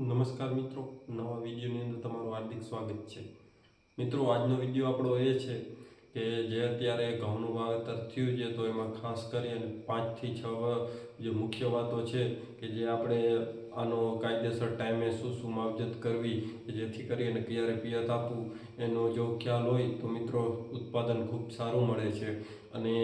નમસ્કાર મિત્રો, નવા વિડીયોની અંદર તમારું હાર્દિક સ્વાગત છે. મિત્રો, આજનો વીડિયો આપણો એ છે કે જે અત્યારે ઘઉંનું વાવેતર થયું છે, તો એમાં ખાસ કરી અને પાંચથી છ જે મુખ્ય વાતો છે કે જે આપણે આનો કાયદેસર ટાઈમે શું શું માવજત કરવી, કે જેથી કરીને ક્યારે પિયત આપવું, એનો જો ખ્યાલ હોય તો મિત્રો, ઉત્પાદન ખૂબ સારું મળે છે. અને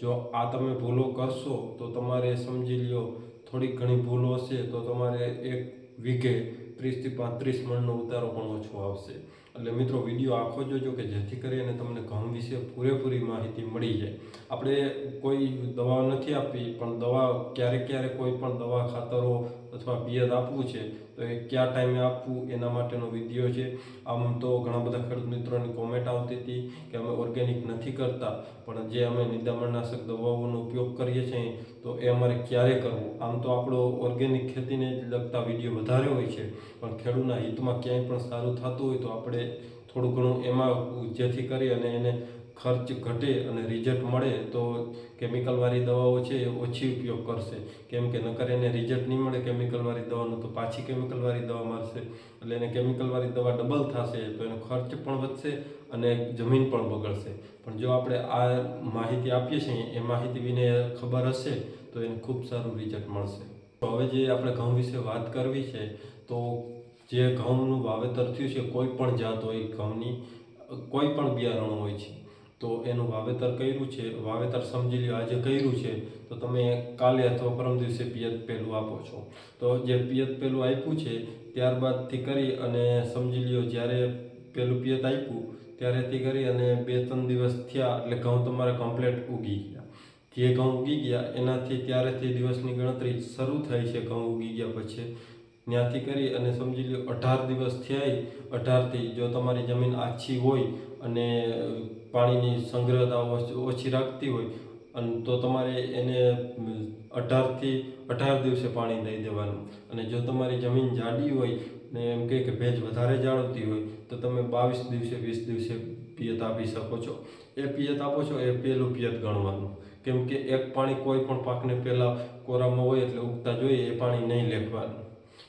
જો આ તમે ભૂલો કરશો, તો તમારે સમજી લ્યો, થોડીક ઘણી ભૂલો હશે, તો તમારે એક વીઘે ત્રીસથી પાંત્રીસ મણનો ઉતારો પણ ઓછો આવશે. એટલે મિત્રો, વીડિયો આખો જોજો કે જેથી કરીને તમને ઘઉં વિશે પૂરેપૂરી માહિતી મળી જાય. આપણે કોઈ દવા નથી આપી, પણ દવા ક્યારેક ક્યારેક કોઈ પણ દવા ખાતરો અથવા પિયત આપવું છે, તો એ કયા ટાઈમે આપવું, એના માટેનો વીડિયો છે. આમ તો ઘણા બધા ખેડૂત મિત્રોની કોમેન્ટ આવતી હતી કે અમે ઓર્ગેનિક નથી કરતા, પણ જે અમે નિદામણનાશક દવાઓનો ઉપયોગ કરીએ છીએ, તો એ અમારે ક્યારે કરવું? આમ તો આપણો ઓર્ગેનિક ખેતીને લગતા વીડિયો વધારે હોય છે, પણ ખેડૂતના હિતમાં ક્યાંય પણ સારું થતું હોય તો આપણે થોડું ઘણું એમાં જેથી કરી અને એને ખર્ચ ઘટે અને રિઝલ્ટ મળે તો કેમિકલવાળી દવાઓ છે એ ઓછી ઉપયોગ કરશે. કેમ કે નકર એને રિઝલ્ટ નહીં મળે કેમિકલવાળી દવાનો તો પાછી કેમિકલવાળી દવા મારશે. એટલે એને કેમિકલવાળી દવા ડબલ થશે તો એનો ખર્ચ પણ વધશે અને જમીન પણ બગડશે. પણ જો આપણે આ માહિતી આપીએ છીએ, એ માહિતી વિને ખબર હશે, તો એને ખૂબ સારું રિઝલ્ટ મળશે. હવે જે આપણે ઘઉં વિશે વાત કરવી છે, તો જે ઘઉંનું વાવેતર થયું છે, કોઈ પણ જાત હોય ઘઉંની, કોઈ પણ બિયારણ હોય છે તો એનું વાવેતર કર્યું છે, વાવેતર સમજી લ્યો, આજે કર્યું છે, તો તમે કાલે અથવા પરમ દિવસે પિયત પહેલું આપો છો. તો જે પિયત પહેલું આપ્યું છે, ત્યારબાદથી કરી અને સમજી લ્યો, જ્યારે પહેલું પિયત આપ્યું, ત્યારેથી કરી અને બે ત્રણ દિવસ થયા, એટલે ઘઉં તમારે કમ્પ્લેટ ઉગી ગયા. જે ઘઉં ઉગી ગયા, એનાથી ત્યારેથી દિવસની ગણતરી શરૂ થાય છે, ઘઉં ઉગી ગયા પછી. ત્યાંથી કરી અને સમજી લો અઢાર દિવસ થયા અઢારથી જો તમારી જમીન આછી હોય અને પાણીની સંગ્રહતા ઓછી રાખતી હોય અને તો તમારે એને અઢારથી અઢાર દિવસે પાણી દઈ દેવાનું. અને જો તમારી જમીન જાડી હોય ને એમ કહે કે ભેજ વધારે જાળવતી હોય, તો તમે બાવીસ દિવસે વીસ દિવસે પિયત આપી શકો છો. એ પિયત આપો છો એ પહેલું પિયત ગણવાનું. કેમ કે એક પાણી કોઈ પણ પાકને પહેલાં કોરામાં હોય એટલે ઉગતા જોઈએ, એ પાણી નહીં લેખવાનું.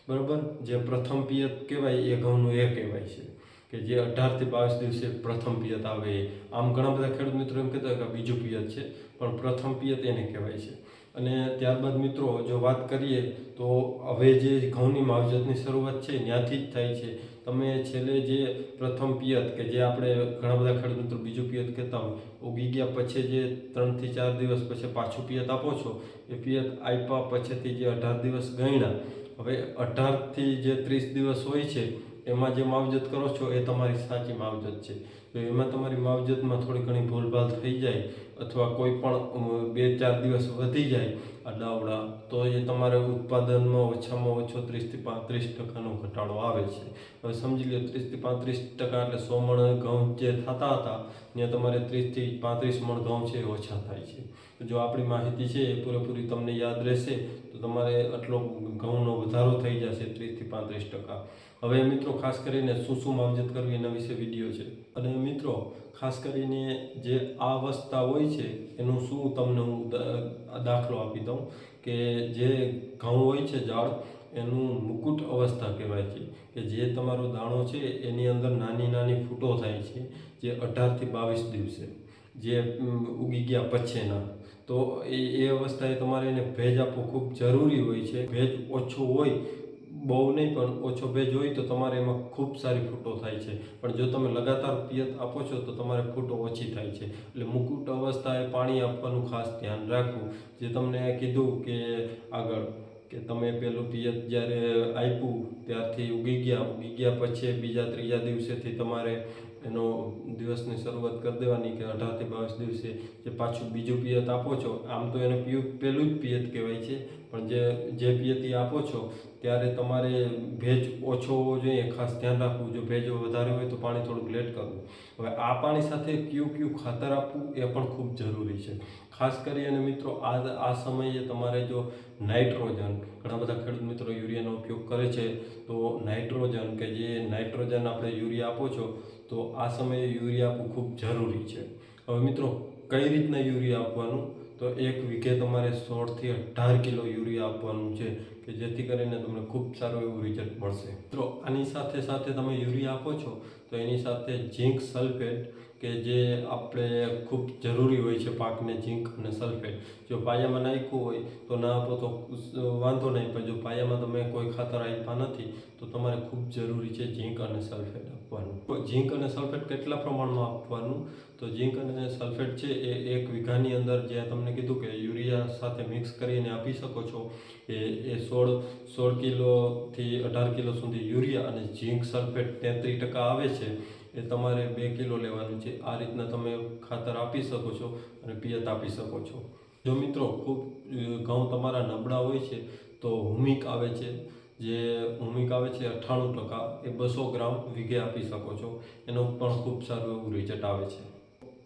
બરાબર? જે પ્રથમ પિયત કહેવાય એ ઘઉંનું એ કહેવાય છે. કે જે અઢારથી બાવીસ દિવસે પ્રથમ પિયત આવે. આમ ઘણા બધા ખેડૂત મિત્રો એમ કહેતા કે બીજું પિયત છે, પણ પ્રથમ પિયત એને કહેવાય છે. અને ત્યારબાદ મિત્રો, જો વાત કરીએ, તો હવે જે ઘઉંની માવજતની શરૂઆત છે ત્યાંથી જ થાય છે. તમે છેલ્લે જે પ્રથમ પિયત કે જે આપણે ઘણા બધા ખેડૂત મિત્રો બીજું પિયત કહેતા હોય, ઉગી ગયા પછી જે ત્રણથી ચાર દિવસ પછી પાછું પિયત આપો છો, એ પિયત આપ્યા પછીથી જે અઢાર દિવસ ગણ્યા. હવે અઢારથી જે ત્રીસ દિવસ હોય છે એમાં જે માવજત કરો છો એ તમારી સાચી માવજત છે. તો એમાં તમારી માવજતમાં થોડી ઘણી ભૂલભાલ થઈ જાય અથવા કોઈ પણ બે ચાર દિવસ વધી જાય આ દાવડા તો એ તમારે ઉત્પાદનમાં ઓછામાં ઓછો ત્રીસથી પાંત્રીસ ટકાનો ઘટાડો આવે છે. હવે સમજી લો ત્રીસથી પાંત્રીસ ટકા એટલે સો મણ ઘઉં જે થતા હતા, ત્યાં તમારે ત્રીસથી પાંત્રીસ મણ ઘઉં છે એ ઓછા થાય છે. જો આપણી માહિતી છે એ પૂરેપૂરી તમને યાદ રહેશે, તો તમારે આટલો ઘઉંનો વધારો થઈ જશે ત્રીસથી પાંત્રીસ ટકા. હવે મિત્રો, ખાસ કરીને શું શું માવજત કરવી એના વિશે વીડિયો છે. અને મિત્રો, ખાસ કરીને જે આ અવસ્થા હોય છે, એનું શું તમને હું દાખલો આપી દઉં કે જે ઘઉં હોય છે ઝાડ, એનું મુકુટ અવસ્થા કહેવાય છે. કે જે તમારો દાણો છે, એની અંદર નાની નાની ફૂટો થાય છે, જે અઢારથી બાવીસ દિવસે, જે ઉગી ગયા પછીના. તો એ એ અવસ્થાએ તમારે એને ભેજ આપવો ખૂબ જરૂરી હોય છે. ભેજ ઓછો હોય બહુ નહીં, પણ ઓછો ભેજ હોય તો તમારે એમાં ખૂબ સારી ફૂટો થાય છે. પણ જો તમે લગાતાર પિયત આપો છો તો તમારે ફૂટો ઓછી થાય છે. એટલે મુકુટ અવસ્થાએ પાણી આપવાનું ખાસ ધ્યાન રાખવું. જે તમને કીધું કે આગળ કે તમે પેલું પિયત જ્યારે આપ્યું ત્યારથી ઉગી ગયા ઉગી ગયા પછી બીજા ત્રીજા દિવસેથી તમારે એનો દિવસની શરૂઆત કરી દેવાની કે અઢારથી બાવીસ દિવસે જે પાછું બીજું પિયત આપો છો, આમ તો એને પિયત, પહેલું જ પિયત કહેવાય છે. પણ જે જે પિયતી આપો છો, ત્યારે તમારે ભેજ ઓછો હોવો જોઈએ. ખાસ ધ્યાન રાખવું, જો ભેજ વધારે હોય તો પાણી થોડુંક લેટ કરવું. હવે આ પાણી સાથે કયું કયું ખાતર આપવું એ પણ ખૂબ જરૂરી છે. ખાસ કરી અને મિત્રો, આ આ સમયે તમારે જો નાઇટ્રોજન, ઘણા બધા ખેડૂત મિત્રો યુરિયાનો ઉપયોગ કરે છે. તો નાઇટ્રોજન કે જે નાઇટ્રોજન આપણે યુરિયા આપો છો તો આ સમયે યુરિયા આપવું ખૂબ જરૂરી છે. હવે મિત્રો, કઈ રીતના યુરિયા આપવાનું? તો એક વીઘે તમારે સોળથી અઢાર કિલો યુરિયા આપવાનું છે, કે જેથી કરીને તમને ખૂબ સારું એવું રિઝલ્ટ મળશે. મિત્રો, આની સાથે સાથે તમે યુરિયા આપો છો, તો એની સાથે ઝીંક સલ્ફેટ કે જે આપણે ખૂબ જરૂરી હોય છે પાકને ઝીંક અને સલ્ફેટ. જો પાયામાં નાખ્યું હોય તો ના આપો તો વાંધો નહીં, પણ જો પાયામાં તમે કોઈ ખાતર આપ્યા નથી તો તમારે ખૂબ જરૂરી છે ઝીંક અને સલ્ફેટ આપવાનું. ઝીંક અને સલ્ફેટ કેટલા પ્રમાણમાં આપવાનું? તો ઝીંક અને સલ્ફેટ છે એ એક વીઘાની અંદર જે તમને કીધું કે યુરિયા સાથે મિક્સ કરીને આપી શકો છો, એ એ સોળ સોળ કિલોથી અઢાર કિલો સુધી યુરિયા અને ઝીંક સલ્ફેટ તેત્રીસ ટકા આવે છે. એ તમારે બે કિલો લેવાનું છે. આ રીતના તમે ખાતર આપી શકો છો અને પિયત આપી શકો છો. જો મિત્રો ખૂબ ઘઉં તમારા નબળા હોય છે, તો હુમિક આવે છે. જે હુમિક આવે છે અઠ્ઠાણું ટકા, એ બસો ગ્રામ વીઘે આપી શકો છો. એનો પણ ખૂબ સારું એવું રિઝલ્ટ આવે છે.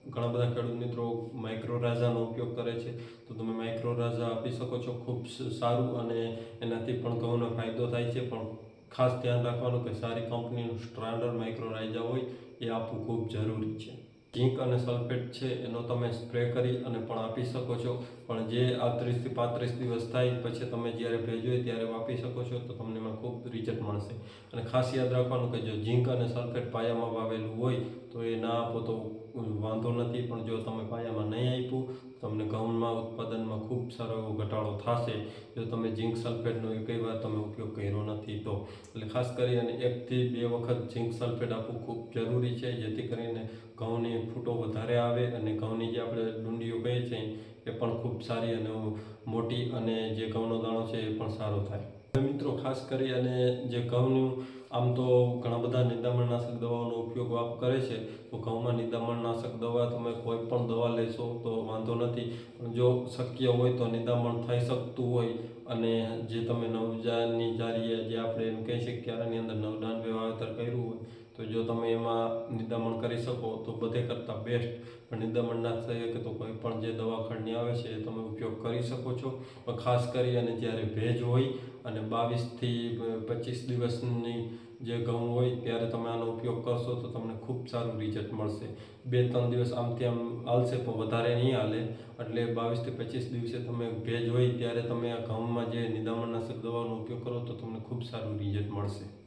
ઘણા બધા ખેડૂત મિત્રો માઇક્રો રાજાનો ઉપયોગ કરે છે. તો તમે માઇક્રો રાજા આપી શકો છો. ખૂબ સારું અને એનાથી પણ ઘઉંનો ફાયદો થાય છે. પણ ખાસ ધ્યાન રાખવાનું કે સારી કંપનીનું સ્ટાન્ડર્ડ માઇક્રો રાઇજા હોય એ આપવું ખૂબ જરૂરી છે. ઝીંક અને સલ્ફેટ છે, એનો તમે સ્પ્રે કરી અને પણ આપી શકો છો. પણ જે આ ત્રીસથી પાંત્રીસ દિવસ થાય, પછી તમે જ્યારે ભેજ ત્યારે વાપરી શકો છો, તો તમને એમાં ખૂબ રિઝલ્ટ મળશે. અને ખાસ યાદ રાખવાનું કે જો ઝીંક અને સલ્ફેટ પાયામાં વાવેલું હોય, તો એ ના આપો તો વાંધો નથી. પણ જો તમે પાયામાં નહીં આપ્યું તમને ઘઉંમાં ઉત્પાદનમાં ખૂબ સારો એવો ઘટાડો થશે. જો તમે ઝીંક સલ્ફેટનો એકઈ વાર તમે ઉપયોગ કર્યો નથી, તો. એટલે ખાસ કરી અને એકથી બે વખત ઝીંક સલ્ફેટ આપવું ખૂબ જરૂરી છે, જેથી કરીને ઘઉંની ફૂટો વધારે આવે અને ઘઉંની જે આપણે ડુંડીઓ કહીએ છીએ એ પણ ખૂબ સારી અને મોટી અને જે ઘઉંનો દાણો છે એ પણ સારો થાય. મિત્રો, ખાસ કરી અને જે ઘઉંનું આમ તો ઘણા બધા નિદામણનાશક દવાઓનો ઉપયોગ આપ કરે છે, તો ઘઉંમાં નિદામણનાશક દવા તમે કોઈ પણ દવા લેશો તો વાંધો નથી. જો શક્ય હોય તો નિદામણ થઈ શકતું હોય અને જે તમે નવજાની જારીએ જે આપણે એમ કહી શકીએ ક્યારાની અંદર નવદાન વાવેતર કર્યું હોય તો જો તમે એમાં નિદામણ કરી શકો, તો બધે કરતાં બેસ્ટ પણ નિદામણના ના થઈ તો કોઈ પણ જે દવાખાની આવે છે, એ તમે ઉપયોગ કરી શકો છો. પણ ખાસ કરી અને જ્યારે ભેજ હોય અને બાવીસથી પચીસ દિવસની જે ઘઉં હોય, ત્યારે તમે આનો ઉપયોગ કરશો તો તમને ખૂબ સારું રિઝલ્ટ મળશે. બે ત્રણ દિવસ આમથી આમ હાલશે, પણ વધારે નહીં હાલે. એટલે બાવીસથી પચીસ દિવસે તમે ભેજ હોય, ત્યારે તમે આ ઘઉંમાં જે નિદામણનાશક દવાનો ઉપયોગ કરો, તો તમને ખૂબ સારું રિઝલ્ટ મળશે.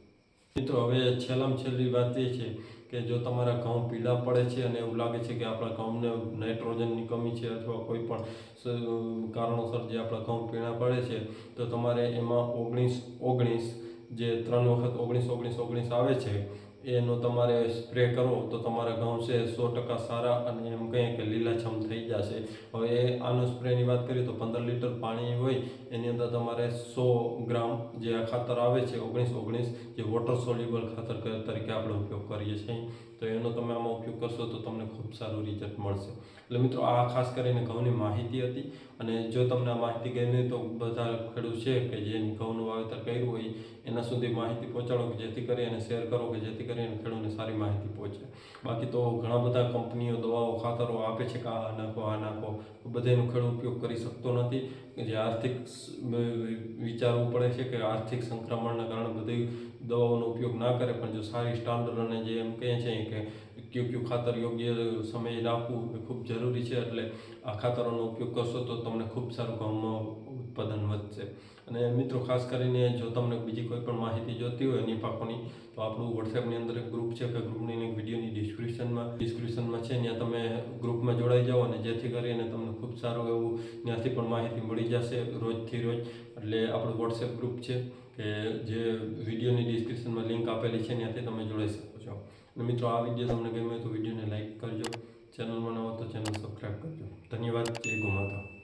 મિત્રો, હવે છેલ્લામાં છેલ્લી વાત એ છે કે જો તમારા ઘઉં પીળા પડે છે અને એવું લાગે છે કે આપણા ઘઉંને નાઇટ્રોજનની કમી છે અથવા કોઈ પણ કારણોસર જે આપણા ઘઉં પીળા પડે છે, તો તમારે એમાં ઓગણીસ ઓગણીસ જે ત્રણ વખત ઓગણીસ ઓગણીસ ઓગણીસ આવે છે એનો તમારે સ્પ્રે કરો તો તમારા ઘઉં છે સો ટકા સારા અને એમ કહીએ કે લીલાછમ થઈ જશે. હવે આનો સ્પ્રેની વાત કરીએ તો પંદર લીટર પાણી હોય, એની અંદર તમારે સો ગ્રામ જે આ ખાતર આવે છે, ઓગણીસ ઓગણીસ, જે વોટર સોલ્યુબલ ખાતર તરીકે આપણે ઉપયોગ કરીએ છીએ. તો એનો તમે આમાં ઉપયોગ કરશો તો તમને ખૂબ સારું રિઝલ્ટ મળશે. એટલે મિત્રો, આ ખાસ કરીને ઘઉંની માહિતી હતી અને જો તમને આ માહિતી ગમી તો બધા ખેડૂત છે કે જે ઘઉંનું વાવેતર કર્યું હોય, એના સુધી માહિતી પહોંચાડો કે જેથી કરી અને શેર કરો કે જેથી કરીને ખેડૂતને સારી માહિતી પહોંચે. બાકી તો ઘણા બધા કંપનીઓ દવાઓ ખાતરો આપે છે કે આ નાખો આ નાખો. બધાનો ખેડૂત ઉપયોગ કરી શકતો નથી. જે આર્થિક વિચારવું પડે છે કે આર્થિક સંક્રમણના કારણે બધી દવાઓનો ઉપયોગ ના કરે. પણ જો સારી સ્ટાન્ડર્ડ અને જે એમ કહે છે કે કયું કયું ખાતર યોગ્ય સમયે નાખવું એ ખૂબ જરૂરી છે. એટલે આ ખાતરોનો ઉપયોગ કરશો તો તમને ખૂબ સારું ગામમાં ઉત્પાદન વધશે. અને મિત્રો, ખાસ કરીને જો તમને બીજી કોઈ પણ માહિતી જોતી હોય એની પાકોની, તો આપણું વોટ્સએપની અંદર એક ગ્રુપ છે કે ગ્રુપની એક વિડીયોની ડિસ્ક્રિપ્શનમાં ડિસ્ક્રિપ્શનમાં છે. ત્યાં તમે ગ્રુપમાં જોડાઈ જાઓ અને જેથી કરીને તમને ખૂબ સારું એવું ત્યાંથી પણ માહિતી મળી જશે રોજથી રોજ. એટલે આપણું વોટ્સએપ ગ્રુપ છે કે જે વિડીયોની ડિસ્ક્રિપ્શનમાં લિંક આપેલી છે, ત્યાંથી તમે જોડાઈ શકો છો. અને મિત્રો, આ વીડિયો તમને ગમ્યો તો વિડીયોને લાઇક કરજો. ચેનલમાં ન હો તો ચેનલ સબસ્ક્રાઈબ કરજો. ધન્યવાદ. જય ગો માતા